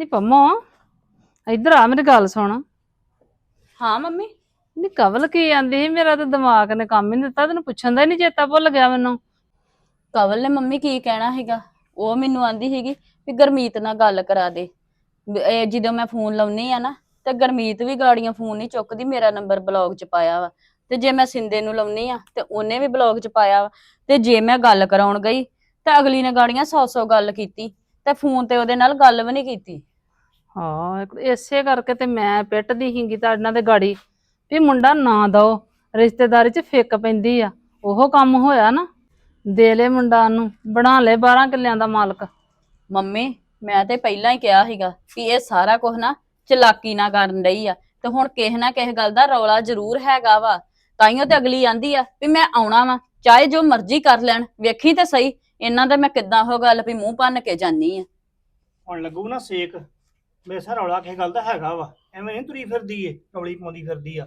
ਨੀ ਪੰਮੋ ਇੱਧਰ ਆ ਮੇਰੀ ਗੱਲ ਸੁਣ। ਹਾਂ ਮੰਮੀ। ਨੀ ਕਵਲ ਕੀ ਆਂਦੀ ਸੀ ਮੇਰਾ ਤਾਂ ਦਿਮਾਗ ਨੇ ਕੰਮ ਹੀ ਨੀ ਦਿੱਤਾ ਤੈਨੂੰ ਪੁੱਛਣ ਦਾ ਹੀ ਨਹੀਂ ਚੇਤਾ ਭੁੱਲ ਗਿਆ ਮੈਨੂੰ। ਕਵਲ ਨੇ ਮੰਮੀ ਕੀ ਕਹਿਣਾ ਹੈਗਾ ਉਹ ਮੈਨੂੰ ਆਂਦੀ ਸੀਗੀ ਵੀ ਗਰਮੀਤ ਨਾਲ ਗੱਲ ਕਰਾ ਦੇ। ਵੀ ਇਹ ਜਦੋਂ ਮੈਂ ਫੋਨ ਲਾਉਣੀ ਆ ਨਾ ਤੇ ਗਰਮੀਤ ਵੀ ਗਾੜੀਆਂ ਫੋਨ ਨਹੀਂ ਚੁੱਕਦੀ ਮੇਰਾ ਨੰਬਰ ਬਲੌਗ 'ਚ ਪਾਇਆ ਵਾ। ਤੇ ਜੇ ਮੈਂ ਸਿੰਦੇ ਨੂੰ ਲਾਉਣੀ ਆ ਤੇ ਉਹਨੇ ਵੀ ਬਲੌਗ 'ਚ ਪਾਇਆ ਵਾ। ਤੇ ਜੇ ਮੈਂ ਗੱਲ ਕਰਾਉਣ ਗਈ ਤੇ ਅਗਲੀ ਨੇ ਗਾੜੀਆਂ 100-100 ਗੱਲ ਕੀਤੀ ਤੇ ਫੋਨ ਤੇ ਉਹਦੇ ਨਾਲ ਗੱਲ ਵੀ ਨਹੀਂ ਕੀਤੀ। ਹਾਂ ਇਸੇ ਕਰਕੇ ਤੇ ਮੈਂ ਪਿੱਟਦੀ ਹੀਗੀ ਤੁਹਾਡੇ ਦੇ ਗਾੜੀ ਵੀ ਮੁੰਡਾ ਨਾ ਦੋ ਰਿਸ਼ਤੇਦਾਰੀ 'ਚ ਫਿੱਕ ਪੈਂਦੀ ਆ ਉਹ ਕੰਮ ਹੋਇਆ ਨਾ ਦੇ ਲੈ ਮੁੰਡਾ ਨੂੰ ਬਣਾ ਲੈ 12 ਕਿੱਲਿਆਂ ਦਾ ਮਾਲਕ। ਮੰਮੀ ਮੈਂ ਤੇ ਪਹਿਲਾਂ ਹੀ ਕਿਹਾ ਸੀਗਾ ਵੀ ਇਹ ਸਾਰਾ ਕੁਝ ਨਾ ਚਲਾਕੀ ਨਾ ਕਰਨ ਰਹੀ ਆ ਤੇ ਹੁਣ ਕਿਸੇ ਨਾ ਕਿਸੇ ਗੱਲ ਦਾ ਰੌਲਾ ਜ਼ਰੂਰ ਹੈਗਾ ਵਾ। ਤਾਈਓ ਤੇ ਅਗਲੀ ਆਂਦੀ ਆ ਵੀ ਮੈਂ ਆਉਣਾ ਵਾ ਚਾਹੇ ਜੋ ਮਰਜ਼ੀ ਕਰ ਲੈਣ ਵੇਖੀ ਤੇ ਸਹੀ ਇਹਨਾਂ ਦਾ ਮੈਂ ਕਿੱਦਾਂ ਉਹ ਗੱਲ ਵੀ ਮੂੰਹ ਭੰਨ ਕੇ ਜਾਨੀ ਆ। ਹੁਣ ਲੱਗੂ ਨਾ ਸੇਕ। ਮੇਰੇ ਸਾਰਾ ਰੌਲਾ ਕਿਸੇ ਗੱਲ ਦਾ ਹੈਗਾ ਵਾ। ਐਵੇਂ ਨਹੀਂ ਤੁਰੀ ਫਿਰਦੀ ਏ ਰੌਲੀ ਪਾਉਂਦੀ ਫਿਰਦੀ ਆ।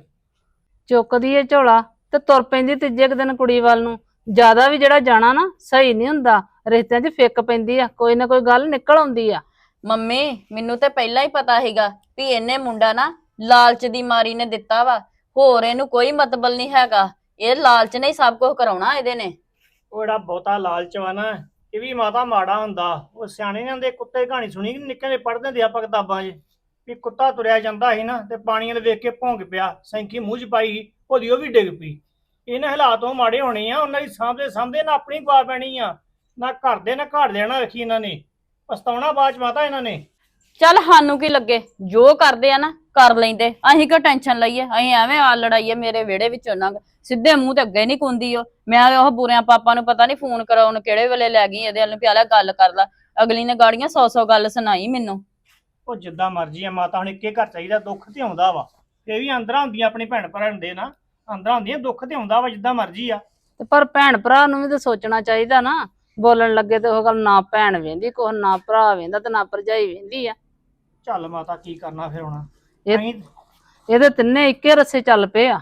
ਚੁੱਕਦੀ ਏ ਝੋਲਾ ਤੇ ਤੁਰ ਪੈਂਦੀ ਤੀਜੇ ਕੁ ਦਿਨ ਕੁੜੀ ਵੱਲ ਨੂੰ। ਜ਼ਿਆਦਾ ਵੀ ਜਿਹੜਾ ਜਾਣਾ ਨਾ ਸਹੀ ਨਹੀਂ ਹੁੰਦਾ। ਰਿਸ਼ਤਿਆਂ 'ਚ ਫਿੱਕ ਪੈਂਦੀ ਆ ਕੋਈ ਨਾ ਕੋਈ ਗੱਲ ਨਿਕਲ ਆਉਂਦੀ ਆ। ਮੰਮੀ ਮੈਨੂੰ ਤੇ ਪਹਿਲਾਂ ਹੀ ਪਤਾ ਸੀਗਾ ਵੀ ਇਹਨੇ ਮੁੰਡਾ ਨਾ ਲਾਲਚ ਦੀ ਮਾਰੀ ਨੇ ਦਿੱਤਾ ਵਾ। ਹੋਰ ਇਹਨੂੰ ਕੋਈ ਮਤਲਬ ਨਹੀਂ ਹੈਗਾ। ਇਹ ਲਾਲਚ ਨੇ ਹੀ ਸਭ ਕੁਝ ਕਰਾਉਣਾ ਇਹਦੇ ਨੇ। ਉਹ ਜਿਹੜਾ ਬਹੁਤਾ ਲਾਲਚ ਵਾ ਨਾ ਇਹ ਵੀ ਮਾਤਾ ਮਾੜਾ ਹੁੰਦਾ। ਉਹ ਸਿਆਣੇ ਨੇ ਹੁੰਦੇ ਕੁੱਤੇ ਕਹਾਣੀ ਸੁਣੀ ਕਿ ਨਿੱਕੇ ਨੇ ਪੜ੍ਹਦੇ ਹੁੰਦੇ ਆਪਾਂ ਕਿਤਾਬਾਂ 'ਚ ਵੀ ਕੁੱਤਾ ਤੁਰਿਆ ਜਾਂਦਾ ਸੀ ਨਾ ਤੇ ਪਾਣੀ ਵਾਲੇ ਵੇਖ ਕੇ ਭੌਂਕ ਪਿਆ, ਸੈਂਕੀ ਮੂੰਹ 'ਚ ਪਾਈ ਸੀ ਉਹਦੀ ਉਹ ਵੀ ਡਿੱਗ ਪਈ। ਇਹਨਾਂ ਹਾਲਾਤ ਉਹ ਮਾੜੇ ਹੋਣੇ ਆ, ਉਹਨਾਂ ਦੀ ਸਾਂਭਦੇ ਸਾਂਭਦੇ ਨਾ ਆਪਣੀ ਗਵਾ ਪੈਣੀ ਆ, ਨਾ ਘਰ ਦੇ ਨਾ ਘਾੜ ਦੇਣਾ ਰੱਖੀ ਇਹਨਾਂ ਨੇ। ਪਛਤਾਉਣਾ ਬਾਅਦ ਚ ਮਾਤਾ ਇਹਨਾਂ ਨੇ। ਚੱਲ ਸਾਨੂੰ ਕੀ ਲੱਗੇ? ਜੋ ਕਰਦੇ ਆ ਨਾ ਕਰ ਲੈਂਦੇ। ਅਸੀਂ ਕਿਉਂ ਟੈਨਸ਼ਨ ਲਈਏ? ਅਸੀਂ ਐਵੇਂ ਆ ਲੜਾਈਏ ਮੇਰੇ ਵਿਹੜੇ ਵਿੱਚੋਂ ਨਾ ਸਿੱਧੇ ਮੂੰਹ ਤੇ ਅੱਗੇ ਨਹੀਂ ਕੁੰਦੀ ਉਹ। ਮੈਂ ਉਹ ਬੁਰਿਆਂ ਪਾਪਾ ਨੂੰ ਪਤਾ ਨਹੀਂ ਫੋਨ ਕਰਾਉਣ ਕਿਹੜੇ ਵੇਲੇ ਲੈ ਗਈ ਇਹਦੇ ਵੱਲ ਪਿਆਲਾ ਗੱਲ ਕਰ ਲਾ। ਅਗਲੀ ਨੇ ਗਾੜੀਆਂ 100-100 ਗੱਲ ਸੁਣਾਈ ਮੈਨੂੰ। ਉਹ ਜਿੱਦਾਂ ਮਰਜ਼ੀ ਆ ਮਾਤਾ ਹੁਣ ਇੱਕੇ ਘਰ ਚਾਹੀਦਾ ਦੁੱਖ ਤੇ ਆਉਂਦਾ ਵਾ। ਇਹ ਵੀ ਅੰਦਰਾਂ ਹੁੰਦੀਆਂ ਆਪਣੇ ਭੈਣ ਭਰਾ ਹੁੰਦੇ ਨਾ। ਅੰਦਰਾਂ ਹੁੰਦੀਆਂ ਦੁੱਖ ਤੇ ਆਉਂਦਾ ਵਾ ਜਿੱਦਾਂ ਮਰਜ਼ੀ ਆ। ਤੇ ਪਰ ਭੈਣ ਭਰਾ ਨੂੰ ਵੀ ਤਾਂ ਸੋਚਣਾ ਚਾਹੀਦਾ ਨਾ। ਬੋਲਣ ਲੱਗੇ ਤੇ ਉਹ ਗੱਲ ਨਾ ਭੈਣ ਵੇਂਦੀ ਕੋਹ ਨਾ ਭਰਾ ਵੇਂਦਾ ਤੇ ਨਾ ਭਰਜਾਈ ਵੇਂਦੀ ਆ। ਚੱਲ ਮਾਤਾ ਕੀ ਕਰਨਾ ਫਿਰ ਹੁਣ? ਇਹ ਅਸੀਂ ਇਹਦੇ ਤਿੰਨੇ ਇੱਕੇ ਰਸੇ ਚੱਲ ਪਏ ਆ।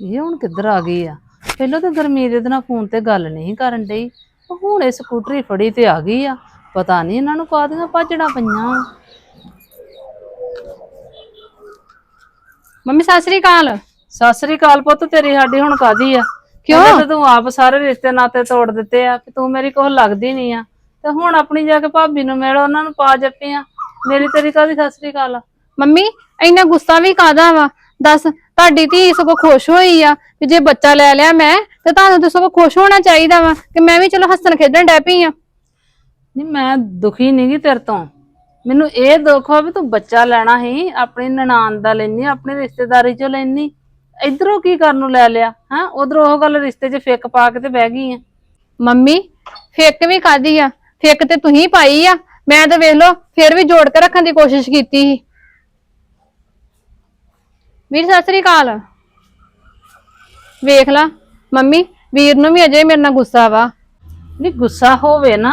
ਇਹ ਹੁਣ ਕਿੱਧਰ ਆ ਗਈ ਆ? ਪਹਿਲਾਂ ਤਾਂ ਗਰਮੀਤ ਇਹਦੇ ਨਾਲ ਫੋਨ ਤੇ ਗੱਲ ਨਹੀਂ ਕਰਨ ਡਈ। ਉਹ ਹੁਣ ਇਹ ਸਕੂਟਰੀ ਫੜੀ ਤੇ ਆ ਗਈ ਆ। ਪਤਾ ਨਹੀਂ ਇਹਨਾਂ ਨੂੰ ਕਾਹਦੀਆਂ ਭਾਜੜਾ ਪਈਆਂ। ਵਾਂ। ਮੰਮੀ ਸਤਿ ਸ੍ਰੀ ਅਕਾਲ। ਸਤਿ ਸ੍ਰੀ ਅਕਾਲ ਪੁੱਤ ਤੇਰੀ ਸਾਡੀ ਹੁਣ ਕਾਦੀ ਆ? ਕਿਉਂ? ਤਾਂ ਤੂੰ ਆਪ ਸਾਰੇ ਰਿਸ਼ਤੇ ਨਾਤੇ ਤੋੜ ਦਿੱਤੇ ਆ ਕਿ ਤੂੰ ਮੇਰੀ ਕੋਲ ਲੱਗਦੀ ਨਹੀਂ ਆ। ਤੇ ਹੁਣ ਆਪਣੀ ਜਾ ਕੇ ਭਾਬੀ ਨੂੰ ਮਿਲ ਉਹਨਾਂ ਨੂੰ ਪਾ ਜੱਪੀਆਂ ਮੇਰੀ ਤੇਰੀ ਕਾਦੀ ਸਤਿ ਸ੍ਰੀ ਅਕਾਲ ਆ? ਮੰਮੀ ਇੰਨਾ ਗੁੱਸਾ ਵੀ ਕਾਦਾ ਵਾ? ਦੱਸ ਤੁਹਾਡੀ ਧੀ ਸਗੋਂ ਖੁਸ਼ ਹੋਈ ਆ ਕਿ ਜੇ ਬੱਚਾ ਲੈ ਲਿਆ ਮੈਂ ਤੇ ਤੁਹਾਨੂੰ ਤਾਂ ਸਗੋਂ ਖੁਸ਼ ਹੋਣਾ ਚਾਹੀਦਾ ਵਾ ਕਿ ਮੈਂ ਵੀ ਚਲੋ ਹੱਸਣ ਖੇਡਣ ਡੈ ਪਈ ਆ। ਨਹੀਂ ਮੈਂ ਦੁਖੀ ਨਹੀਂ ਗੀ ਤੇਰੇ ਤੋਂ। ਮੈਨੂੰ ਇਹ ਦੁੱਖ ਆ ਵੀ ਤੂੰ ਬੱਚਾ ਲੈਣਾ ਸੀ ਆਪਣੀ ਨਨਾਣ ਦਾ ਲੈਣੀ ਆਪਣੀ ਰਿਸ਼ਤੇਦਾਰੀ ਚੋਂ ਲੈਣੀ ਇਧਰੋਂ ਕੀ ਕਰਨ ਨੂੰ ਲੈ ਲਿਆ ਹਾਂ? ਉਧਰੋਂ ਉਹ ਗੱਲ ਰਿਸ਼ਤੇ 'ਚ ਫਿੱਕ ਪਾ ਕੇ ਤੇ ਬਹਿ ਗਈ ਆ। ਮੰਮੀ ਫੇਕ ਵੀ ਖਾਦੀ ਆ? ਫੇਕ ਤੇ ਤੁਸੀਂ ਪਾਈ ਆ। ਮੈਂ ਤਾਂ ਵੇਖ ਲਓ ਫਿਰ ਵੀ ਜੋੜ ਕੇ ਰੱਖਣ ਦੀ ਕੋਸ਼ਿਸ਼ ਕੀਤੀ ਸੀ। ਵੀਰ ਸਤਿ ਸ੍ਰੀ ਅਕਾਲ। ਵੇਖ ਲਾ ਮੰਮੀ ਵੀਰ ਨੂੰ ਵੀ ਅਜੇ ਮੇਰੇ ਨਾਲ ਗੁੱਸਾ ਵਾ। ਨਹੀਂ ਗੁੱਸਾ ਹੋਵੇ ਨਾ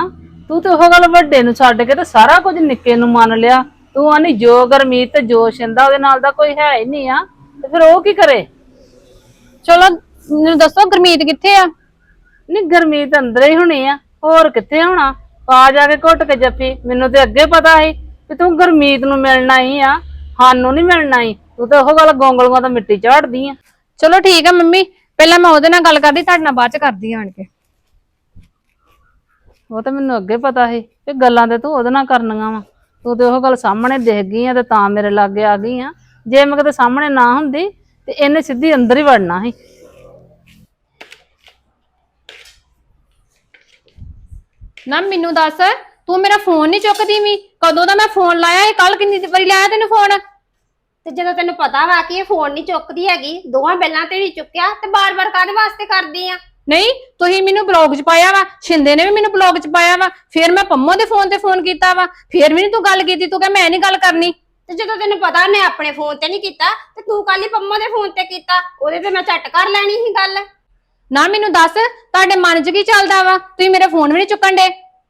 ਤੂੰ ਤੇ ਉਹ ਗੱਲ ਵੱਡੇ ਨੂੰ ਛੱਡ ਕੇ ਤੇ ਸਾਰਾ ਕੁਝ ਨਿੱਕੇ ਨੂੰ ਮੰਨ ਲਿਆ। ਤੂੰ ਆਨੀ ਜੋ ਗਰਮੀਤ ਤੇ ਜੋ ਸ਼ਿੰਦਾ ਉਹਦੇ ਨਾਲ ਦਾ ਕੋਈ ਹੈ ਹੀ ਨਹੀਂ ਆ ਤੇ ਫਿਰ ਉਹ ਕੀ ਕਰੇ? ਚਲੋ ਮੈਨੂੰ ਦੱਸੋ ਗੁਰਮੀਤ ਕਿੱਥੇ ਆ? ਨਹੀਂ ਗਰਮੀਤ ਅੰਦਰ ਹੀ ਹੋਣੀ ਆ। ਹੋਰ ਕਿੱਥੇ ਹੋਣਾ? ਪਾ ਜਾ ਕੇ ਘੁੱਟ ਕੇ ਜੱਫੀ ਮੈਨੂੰ ਤੇ ਅੱਗੇ ਪਤਾ ਸੀ ਕਿ ਤੂੰ ਗਰਮੀਤ ਨੂੰ ਮਿਲਣਾ ਹੀ ਆ ਸਾਨੂੰ ਨਹੀਂ ਮਿਲਣਾ ਹੀ। ਤੂੰ ਤਾਂ ਉਹ ਗੱਲ ਗੋਂਗਲੂਆਂ ਤੋਂ ਮਿੱਟੀ ਝਾੜਦੀ ਆ। ਚਲੋ ਠੀਕ ਆ ਮੰਮੀ ਪਹਿਲਾਂ ਮੈਂ ਉਹਦੇ ਨਾਲ ਗੱਲ ਕਰਦੀ ਤੁਹਾਡੇ ਨਾਲ ਬਾਅਦ ਚ ਕਰਦੀ ਆਣ ਕੇ। ਉਹ ਤਾਂ ਮੈਨੂੰ ਅੱਗੇ ਪਤਾ ਸੀ ਕਿ ਗੱਲਾਂ ਤੇ ਤੂੰ ਉਹਦੇ ਨਾਲ ਕਰਨੀਆਂ ਵਾ। ਤੂੰ ਤੇ ਉਹ ਗੱਲ ਸਾਹਮਣੇ ਦੇਖ ਗਈ ਆ ਤੇ ਤਾਂ ਮੇਰੇ ਲਾਗੇ ਆ ਗਈ ਆ। ਜੇ ਮੈਂ ਕਿਤੇ ਸਾਹਮਣੇ ਨਾ ਹੁੰਦੀ ਤੇ ਇਹਨੇ ਸਿੱਧੀ ਅੰਦਰ ਹੀ ਵੜਨਾ ਸੀ। ਨਾ ਮੈਨੂੰ ਦੱਸ ਤੂੰ ਮੇਰਾ ਫੋਨ ਨਹੀਂ ਚੁੱਕਦੀ ਵੀ? ਕਦੋਂ ਦਾ ਮੈਂ ਫੋਨ ਲਾਇਆ ਇਹ ਕੱਲ ਕਿੰਨੀ ਵਾਰੀ ਲਾਇਆ ਤੈਨੂੰ ਫੋਨ? ਤੇ ਜਦੋਂ ਤੈਨੂੰ ਪਤਾ ਵਾ ਕਿ ਇਹ ਫੋਨ ਨਹੀਂ ਚੁੱਕਦੀ ਹੈਗੀ ਦੋਵਾਂ ਬੈਲਾਂ ਤੇ ਨਹੀਂ ਚੁੱਕਿਆ ਤੇ ਬਾਰ-ਬਾਰ ਕਾਹਦੇ ਵਾਸਤੇ ਕਰਦੀ ਆ? ਨਹੀਂ ਤੁਸੀਂ ਮੈਨੂੰ ਬਲੌਗ 'ਚ ਪਾਇਆ ਵਾ ਸ਼ਿੰਦੇ ਨੇ ਵੀ ਮੈਨੂੰ ਬਲੌਗ 'ਚ ਪਾਇਆ ਵਾ ਫਿਰ ਮੈਂ ਪੰਮੋ ਦੇ ਫੋਨ ਤੇ ਫੋਨ ਕੀਤਾ ਵਾ ਫਿਰ ਵੀ ਨਹੀਂ ਤੂੰ ਗੱਲ ਕੀਤੀ ਤੂੰ ਕਹ ਮੈਂ ਨਹੀਂ ਗੱਲ ਕਰਨੀ। ਤੇ ਜਦੋਂ ਤੈਨੂੰ ਪਤਾ ਉਹਨੇ ਆਪਣੇ ਫੋਨ ਤੇ ਨਹੀਂ ਕੀਤਾ ਤੇ ਤੂੰ ਕੱਲ ਹੀ ਪੰਮੋ ਦੇ ਫੋਨ ਤੇ ਕੀਤਾ ਉਹਦੇ ਤੇ ਮੈਂ ਝੱਟ ਕਰ ਲੈਣੀ ਸੀ ਗੱਲ। ਨਾ ਮੈਨੂੰ ਦੱਸ ਤੁਹਾਡੇ ਮਨ 'ਚ ਕੀ ਚੱਲਦਾ ਵਾ? ਤੁਸੀਂ ਮੇਰਾ ਫੋਨ ਵੀ ਨਹੀਂ ਚੁੱਕਣ ਦੇ।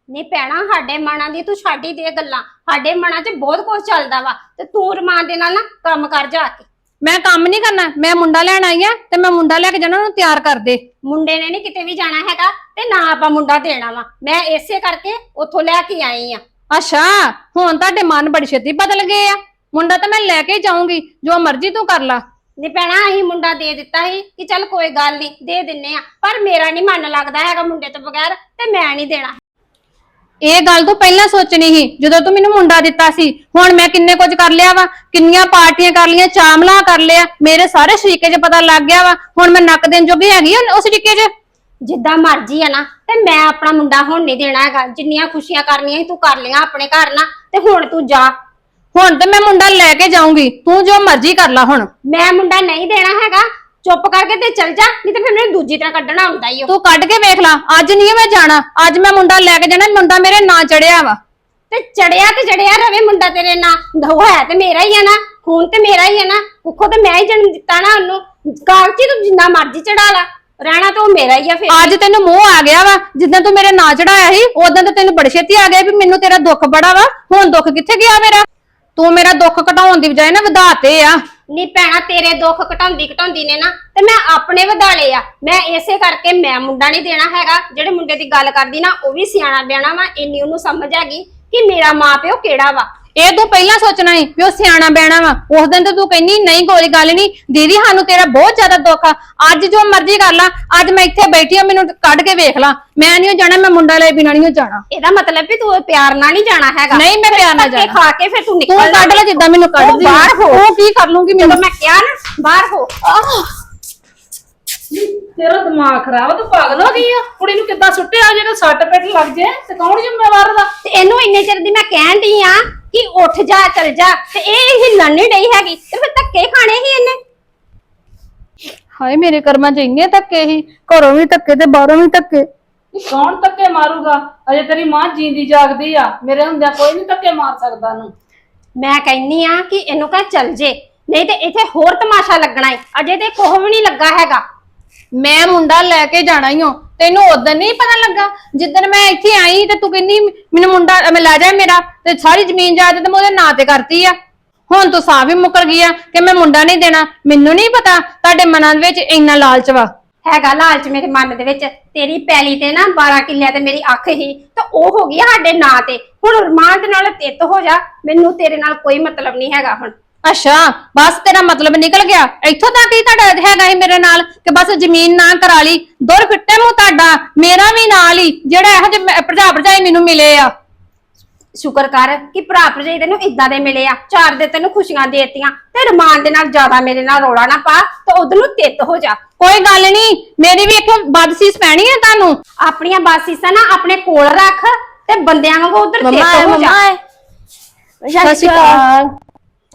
ਨਹੀਂ ਪੈਣਾ ਸਾਡੇ ਮਨਾਂ ਦੀ ਤੂੰ ਛੱਡ ਹੀ ਦੇ ਗੱਲਾਂ। ਸਾਡੇ ਮਨਾਂ 'ਚ ਬਹੁਤ ਕੁਝ ਚੱਲਦਾ ਵਾ ਤੇ ਤੂੰ ਰਮਾਨ ਦੇ ਨਾਲ ਨਾ ਕੰਮ ਕਰ ਜਾ ਕੇ। ਮੈਂ ਕੰਮ ਨਹੀਂ ਕਰਨਾ ਮੈਂ ਮੁੰਡਾ ਲੈਣ ਆਈ ਆ ਤੇ ਮੈਂ ਮੁੰਡਾ ਲੈ ਕੇ ਜਾਣਾ ਉਹਨੂੰ ਤਿਆਰ ਕਰ ਦੇ। ਮੁੰਡੇ ਨੇ ਨਹੀਂ ਕਿਤੇ ਵੀ ਜਾਣਾ ਹੈਗਾ ਤੇ ਨਾ ਆਪਾਂ ਮੁੰਡਾ ਦੇਣਾ ਵਾ। ਮੈਂ ਇਸੇ ਕਰਕੇ ਉੱਥੋਂ ਲੈ ਕੇ ਆਈ ਆ। ਅੱਛਾ ਹੁਣ ਤੁਹਾਡੇ ਮਨ ਬੜੀ ਛੇਤੀ ਬਦਲ ਗਏ ਆ। ਮੁੰਡਾ ਤਾਂ ਮੈਂ ਲੈ ਕੇ ਜਾਊਂਗੀ ਜੋ ਮਰਜ਼ੀ ਤੂੰ ਕਰ ਲਾ। ਨੀ ਭੈਣਾ ਅਸੀਂ ਮੁੰਡਾ ਦੇ ਦਿੱਤਾ ਸੀ ਕਿ ਚੱਲ ਕੋਈ ਗੱਲ ਨਹੀਂ ਦੇ ਦਿੰਨੇ ਆ। ਪਰ ਮੇਰਾ ਨਹੀਂ ਮਨ ਲੱਗਦਾ ਹੈਗਾ ਮੁੰਡੇ ਤੋਂ ਬਗੈਰ ਤੇ ਮੈਂ ਨਹੀਂ ਦੇਣਾ। ਇਹ ਗੱਲ ਤੂੰ ਪਹਿਲਾਂ ਸੋਚਣੀ ਸੀ ਜਦੋਂ ਤੂੰ ਮੈਨੂੰ ਮੁੰਡਾ ਦਿੱਤਾ ਸੀ। ਹੁਣ ਮੈਂ ਕਿੰਨੇ ਕੁਝ ਕਰ ਲਿਆ ਵਾ ਕਿੰਨੀਆਂ ਪਾਰਟੀਆਂ ਕਰ ਲੀਆਂ ਚਾਮਲਾ ਕਰ ਲਿਆ ਮੇਰੇ ਸਾਰੇ ਸ਼ਰੀਕੇ 'ਚ ਪਤਾ ਲੱਗ ਗਿਆ ਵਾ। ਹੁਣ ਮੈਂ ਨੱਕ ਦੇਣ ਜੋਗੀ ਹੈਗੀ ਆ ਉਸ ਸ਼ਰੀਕੇ 'ਚ? ਜਿੱਦਾਂ ਮਰਜ਼ੀ ਆ ਨਾ ਤੇ ਮੈਂ ਆਪਣਾ ਮੁੰਡਾ ਹੁਣ ਨਹੀਂ ਦੇਣਾ ਹੈਗਾ। ਜਿੰਨੀਆਂ ਖੁਸ਼ੀਆਂ ਕਰਨੀਆਂ ਸੀ ਤੂੰ ਕਰ ਲਈਆਂ ਆਪਣੇ ਘਰ ਨਾ ਤੇ ਹੁਣ ਤੂੰ ਜਾ। ਹੁਣ ਤੇ ਮੈਂ ਮੁੰਡਾ ਲੈ ਕੇ ਜਾਊਂਗੀ ਤੂੰ ਜੋ ਮਰਜ਼ੀ ਕਰ ਲੈ ਹੁਣ। ਮੈਂ ਮੁੰਡਾ ਨਹੀਂ ਦੇਣਾ ਹੈਗਾ ਚੁੱਪ ਕਰਕੇ ਤੇ ਚਲ ਜਾ ਨਹੀਂ ਤੇ ਫਿਰ ਮੈਨੂੰ ਦੂਜੀ ਤਰ੍ਹਾਂ ਕੱਢਣਾ ਹੁੰਦਾ ਈ ਓ। ਤੂੰ ਕੱਢ ਕੇ ਵੇਖ ਲੈ ਅੱਜ ਨਹੀਂ ਮੈਂ ਜਾਣਾ ਅੱਜ ਮੈਂ ਮੁੰਡਾ ਲੈ ਕੇ ਜਾਣਾ ਮੁੰਡਾ ਮੇਰੇ ਨਾਂ ਚੜਿਆ ਵਾ। ਤੇ ਚੜਿਆ ਤੇ ਚੜਿਆ ਰਵੇ ਮੁੰਡਾ ਤੇਰੇ ਨਾਲ ਉਹ ਹੈ ਤੇ ਮੇਰਾ ਹੀ ਆ ਨਾ ਖੂਨ ਤੇ ਮੇਰਾ ਹੀ ਆ ਨਾ ਕੁੱਖੋਂ ਤੇ ਮੈਂ ਹੀ ਜਨਮ ਦਿੱਤਾ ਨਾ ਉਹਨੂੰ ਕਾਗਜ਼ੀ ਤੂੰ ਜਿੰਨਾ ਮਰਜ਼ੀ ਚੜਾ ਲਾ ਰਹਿਣਾ ਤਾਂ ਉਹ ਮੇਰਾ ਹੀ ਆ ਫਿਰ। ਅੱਜ ਤੈਨੂੰ ਮੋਹ ਆ ਗਿਆ ਵਾ ਜਿੱਦਾਂ ਤੂੰ ਮੇਰੇ ਨਾਂ ਚੜਾਇਆ ਸੀ ਉਦੋਂ ਤਾਂ ਤੈਨੂੰ ਬੜੀ ਛੇਤੀ ਆ ਗਿਆ ਵੀ ਮੈਨੂੰ ਤੇਰਾ ਦੁੱਖ ਬੜਾ ਵਾ ਹੁਣ ਦੁੱਖ ਕਿੱਥੇ ਗਿਆ ਮੇਰਾ? ਤੂੰ ਮੇਰਾ ਦੁੱਖ ਘਟਾਉਣ ਦੀ ਬਜਾਏ ਨਾ ਵਧਾਤੇ ਆ। ਨੀ ਭੈਣਾ, ਤੇਰੇ ਦੁੱਖ ਘਟਾਉਂਦੀ ਘਟਾਉਂਦੀ ਨੇ ਨਾ, ਤੇ ਮੈਂ ਆਪਣੇ ਵਧਾਲੇ ਆ। ਮੈਂ ਇਸੇ ਕਰਕੇ ਮੈਂ ਮੁੰਡਾ ਨਹੀਂ ਦੇਣਾ ਹੈਗਾ, ਜਿਹੜੇ ਮੁੰਡੇ ਦੀ ਗੱਲ ਕਰਦੀ ਨਾ, ਉਹ ਵੀ ਸਿਆਣਾ ਬਿਆਣਾ ਵਾ, ਇੰਨੀ ਉਹਨੂੰ ਸਮਝ ਹੈਗੀ ਕਿ ਮੇਰਾ ਮਾਪਿਓ ਕਿਹੜਾ ਵਾ। ਇਹ ਤੂੰ ਪਹਿਲਾਂ ਸੋਚਣਾ ਸੀ ਵੀ ਉਹ ਸਿਆਣਾ ਬੈਣਾ ਵਾ। ਉਸ ਦਿਨ ਤੇ ਤੂੰ ਕਹਿੰਦੀ ਨਹੀਂ ਕੋਈ ਗੱਲ ਨਹੀਂ ਦੀਦੀ ਸਾਨੂੰ ਤੇਰਾ ਬਹੁਤ ਜ਼ਿਆਦਾ ਦੁੱਖ ਆ। ਅੱਜ ਜੋ ਮਰਜ਼ੀ ਕਰ ਲਾ ਅੱਜ ਮੈਂ ਇੱਥੇ ਬੈਠੀ ਆ ਮੈਨੂੰ ਕੱਢ ਕੇ ਵੇਖ ਲਾ। ਮੈਂ ਨਹੀਂ ਜਾਣਾ ਮੈਂ ਮੁੰਡਾ ਲੈ ਬਿਨਾਂ ਨਹੀਂ ਜਾਣਾ। ਇਹਦਾ ਮਤਲਬ ਵੀ ਤੂੰ ਪਿਆਰ ਨਾਲ ਨਹੀਂ ਜਾਣਾ ਹੈਗਾ। ਨਹੀਂ, ਮੈਂ ਪਿਆਰ ਨਾਲ ਧੱਕੇ ਜਾਣਾ। ਖਾ ਕੇ ਫਿਰ ਤੂੰ ਤੂੰ ਨਿਕਲ ਕੱਢ ਲੈ ਜਿੱਦਾਂ। ਮੈਨੂੰ ਕੱਢਦੀ ਆ। ਬਾਹਰ ਹੋ। ਉਹ ਕੀ ਕਰ ਲੂੰਗੀ ਜਦੋਂ ਮੈਨੂੰ? ਮੈਂ ਕਿਹਾ ਨਾ ਬਾਹਰ ਹੋ। ਤੇਰਾ ਦਿਮਾਗ ਖਰਾਬ ਆ, ਤੂੰ ਪਾਗਲ ਹੋ ਗਈ ਆ। ਕੁੜੀ ਨੂੰ ਕਿੱਦਾਂ ਸੁੱਟਿਆ ਜਿਹੜਾ ਸੱਟ ਪੇਟ ਲੱਗ ਜੇ ਤੇ ਕੌਣ ਜ਼ਿੰਮੇਵਾਰ ਦਾ ਤੇ ਇਹਨੂੰ ਇੰਨੇ ਚਿਰ ਦੀ ਮੈਂ ਕਹਿਣ ਡਈ ਆ ਕਿ ਉੱਠ ਜਾ ਚਲ ਜਾ। ਤੇ ਇਹ ਹਿੱਲਣ ਨਹੀਂ ਡਈ ਹੈਗੀ। ਤੇ ਫਿਰ ਧੱਕੇ ਖਾਣੇ ਹੀ ਇਹਨੇ। ਹਾਏ ਮੇਰੇ ਕਰਮਾਂ 'ਚ ਇੰਨੇ ਧੱਕੇ ਹੀ ਘਰੋਂ ਵੀ ਧੱਕੇ ਤੇ ਬਾਹਰੋਂ ਵੀ ਧੱਕੇ। ਕੌਣ ਧੱਕੇ ਮਾਰੂਗਾ? ਅਜੇ ਤੇਰੀ ਮਾਂ ਜੀਂਦੀ ਜਾਗਦੀ ਆ। ਮੇਰੇ ਹੁੰਦਿਆਂ ਕੋਈ ਨਹੀਂ ਧੱਕੇ ਮਾਰ ਸਕਦਾ ਨੂੰ ਮੈਂ ਕਹਿੰਨੀ ਆ ਕਿ ਇਹਨੂੰ ਕਹ ਚਲ ਜੇ। ਨਹੀਂ ਤੇ ਇੱਥੇ ਹੋਰ ਤਮਾਸ਼ਾ ਲੱਗਣਾ ਏ। ਅਜੇ ਤੇ ਕੋਹ ਵੀ ਨਹੀਂ ਲੱਗਾ ਹੈਗਾ। ਮੈਂ ਮੁੰਡਾ ਲੈ ਕੇ ਜਾਣਾ ਹੀ ਹਾਂ ਤੈਨੂੰ ਉਦੋਂ ਨਹੀਂ ਪਤਾ ਲੱਗਾ? ਜਿੱਦਣ ਮੈਂ ਇੱਥੇ ਆਈ ਤੇ ਤੂੰ ਕਹਿੰਦੀ ਮੈਨੂੰ ਮੁੰਡਾ ਮੈਂ ਲੈ ਜਾ ਮੇਰਾ ਤੇ ਸਾਰੀ ਜ਼ਮੀਨ ਜਾਇਦਾਦ ਮੈਂ ਉਹਦੇ ਨਾਂ ਤੇ ਕਰਤੀ ਆ। ਹੁਣ ਤੂੰ ਸਾਹ ਵੀ ਮੁੱਕਰ ਗਈ ਆ ਕਿ ਮੈਂ ਮੁੰਡਾ ਨਹੀਂ ਦੇਣਾ। ਮੈਨੂੰ ਨਹੀਂ ਪਤਾ ਤੁਹਾਡੇ ਮਨਾਂ ਦੇ ਵਿੱਚ ਇੰਨਾ ਲਾਲਚ ਵਾ। ਹੈਗਾ ਲਾਲਚ ਮੇਰੇ ਮਨ ਦੇ ਵਿੱਚ। ਤੇਰੀ ਪੈਲੀ ਤੇ ਨਾ 12 ਕਿੱਲਿਆਂ ਤੇ ਮੇਰੀ ਅੱਖ ਹੀ ਤਾਂ ਉਹ ਹੋ ਗਈ ਆ ਸਾਡੇ ਨਾਂ ਤੇ। ਹੁਣ ਰਮਾਨ ਦੇ ਨਾਲ ਤਿੱਤ ਹੋ ਜਾ। ਮੈਨੂੰ ਤੇਰੇ ਨਾਲ ਕੋਈ ਮਤਲਬ ਨਹੀਂ ਹੈਗਾ ਹੁਣ। ਅੱਛਾ ਬਸ ਤੇਰਾ ਮਤਲਬ ਨਿਕਲ ਗਿਆ। ਇੱਥੋਂ ਤੱਕ ਹੀ ਤੁਹਾਡਾ ਹੈਗਾ ਸੀ ਮੇਰੇ ਨਾਲ ਕਿ ਬਸ ਜ਼ਮੀਨ ਨਾ ਕਰਾ ਲਈ। ਦੁਰ ਫਿੱਟੇ ਮੂੰਹ ਤੁਹਾਡਾ ਮੇਰਾ ਵੀ ਨਾਲ ਹੀ ਜਿਹੜਾ ਇਹੋ ਜਿਹੇ ਭਰਜਾ ਭਰਜਾਈ ਮੈਨੂੰ ਮਿਲੇ ਆ। ਸ਼ੁਕਰ ਕਰ ਕਿ ਭਰਾ ਭਰਜਾਈ ਤੈਨੂੰ ਇਦਾਂ ਦੇ ਮਿਲੇ ਆ। ਚਾਰ ਦੇ ਤੈਨੂੰ ਖੁਸ਼ੀਆਂ ਦੇਤੀਆਂ। ਤੇ ਰਮਾਨ ਦੇ ਨਾਲ ਜ਼ਿਆਦਾ ਮੇਰੇ ਨਾਲ ਰੋਲਾ ਨਾ ਪਾ ਤੇ ਉਧਰ ਨੂੰ ਤਿੱਤ ਹੋ ਜਾ। ਕੋਈ ਗੱਲ ਨਹੀਂ ਮੇਰੀ ਵੀ ਇੱਕ ਬਦਸੀਸ ਪੈਣੀ ਹੈ ਤੁਹਾਨੂੰ। ਆਪਣੀਆਂ ਬਾਸੀਸਾਂ ਨਾ ਆਪਣੇ ਕੋਲ ਰੱਖ ਤੇ ਬੰਦਿਆਂ ਵਾਂਗੂ ਉਧਰ ਤਿੱਤ ਹੋ ਜਾ। ਸਤਿ ਸ਼੍ਰੀ ਅਕਾਲ।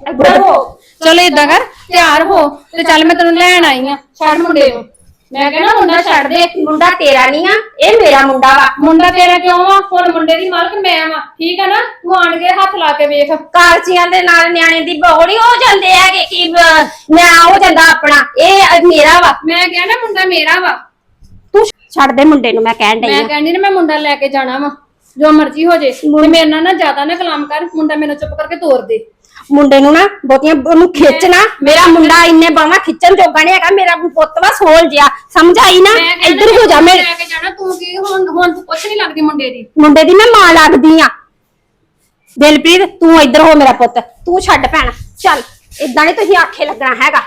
ਇੱਧਰ ਹੋ। ਚਲੋ ਇਦਾਂ ਕਰ ਤਿਆਰ ਹੋ ਤੇ ਚੱਲ ਮੈਂ ਤੈਨੂੰ ਲੈਣ ਆਈ ਆ। ਛੱਡ ਮੁੰਡੇ ਨੂੰ। ਮੈਂ ਕਹਿੰਦਾ ਮੁੰਡਾ ਛੱਡ ਦੇ ਮੁੰਡਾ ਤੇਰਾ ਨਹੀਂ ਆ ਇਹ ਮੇਰਾ ਮੁੰਡਾ ਵਾ। ਮੁੰਡਾ ਤੇਰਾ ਕਿਉਂ ਆ? ਹੁਣ ਮੁੰਡੇ ਦੀ ਮਾਲਕ ਮੈਂ ਆ ਠੀਕ ਆ ਨਾ? ਤੂੰ ਆਣ ਕੇ ਹੱਥ ਲਾ ਕੇ ਵੇਖ। ਕਾਲਚੀਆਂ ਦੇ ਨਾਲ ਨਿਆਣੇ ਦੀ ਬਹੋੜੀ ਹੋ ਜਾਂਦੇ ਹੈਗੇ ਕਿ ਬ- ਨਿਆਣਾ ਹੋ ਜਾਂਦਾ ਆਪਣਾ। ਇਹ ਮੇਰਾ ਵਾ। ਮੈਂ ਕਹਿੰਦਾ ਮੁੰਡਾ ਮੇਰਾ ਵਾ। ਤੂੰ ਛੱਡ ਦੇ ਮੁੰਡੇ ਨੂੰ ਮੈਂ ਕਹਿਣ ਡਈ ਮੈਂ ਆ। ਕਹਿੰਦੀ ਨਾ ਮੈਂ ਮੁੰਡਾ ਲੈ ਕੇ ਜਾਣਾ ਵਾ। ਜੋ ਮਰਜ਼ੀ ਹੋ ਜੇ। ਤੇ ਮੇਰੇ ਨਾਲ ਨਾ ਜ਼ਿਆਦਾ ਨਾ ਕਲਾਮ ਕਰ। ਮੁੰਡਾ ਮੈਨੂੰ ਚੁੱਪ ਕਰਕੇ ਤੋਰ ਦੇ। ਮੁੰਡੇ ਨੂੰ ਨਾ ਬਹੁਤੀਆਂ ਉਹਨੂੰ ਖਿੱਚ ਨਾ ਮੇਰਾ ਮੁੰਡਾ ਇੰਨੇ ਬਾਹਾਂ ਖਿੱਚਣ ਜੋਗਾ ਨਹੀਂ ਹੈਗਾ ਮੇਰਾ ਪੁੱਤ ਵਾ ਸੋਲ ਜਿਆ ਸਮਝ ਆਈ ਨਾ? ਮੈਂ ਕਹਿੰਦਾ ਇੱਧਰ ਹੋ ਜਾ ਮੈਂ ਲੈ ਕੇ ਜਾਣਾ ਤੂੰ ਕੀ ਹੁਣ ਹੁਣ ਤੂੰ ਕੁਛ ਨਹੀਂ ਲੱਗਦੀ ਮੁੰਡੇ ਦੀ। ਮੁੰਡੇ ਦੀ ਮੈਂ ਮਾਂ ਲੱਗਦੀ ਆ। ਦਿਲਪ੍ਰੀਤ ਤੂੰ ਇੱਧਰ ਹੋ ਮੇਰਾ ਪੁੱਤ। ਤੂੰ ਛੱਡ ਭੈਣਾ। ਚੱਲ ਇਦਾਂ ਨਹੀਂ ਤੁਸੀਂ ਆਖੇ ਲੱਗਣਾ ਹੈਗਾ।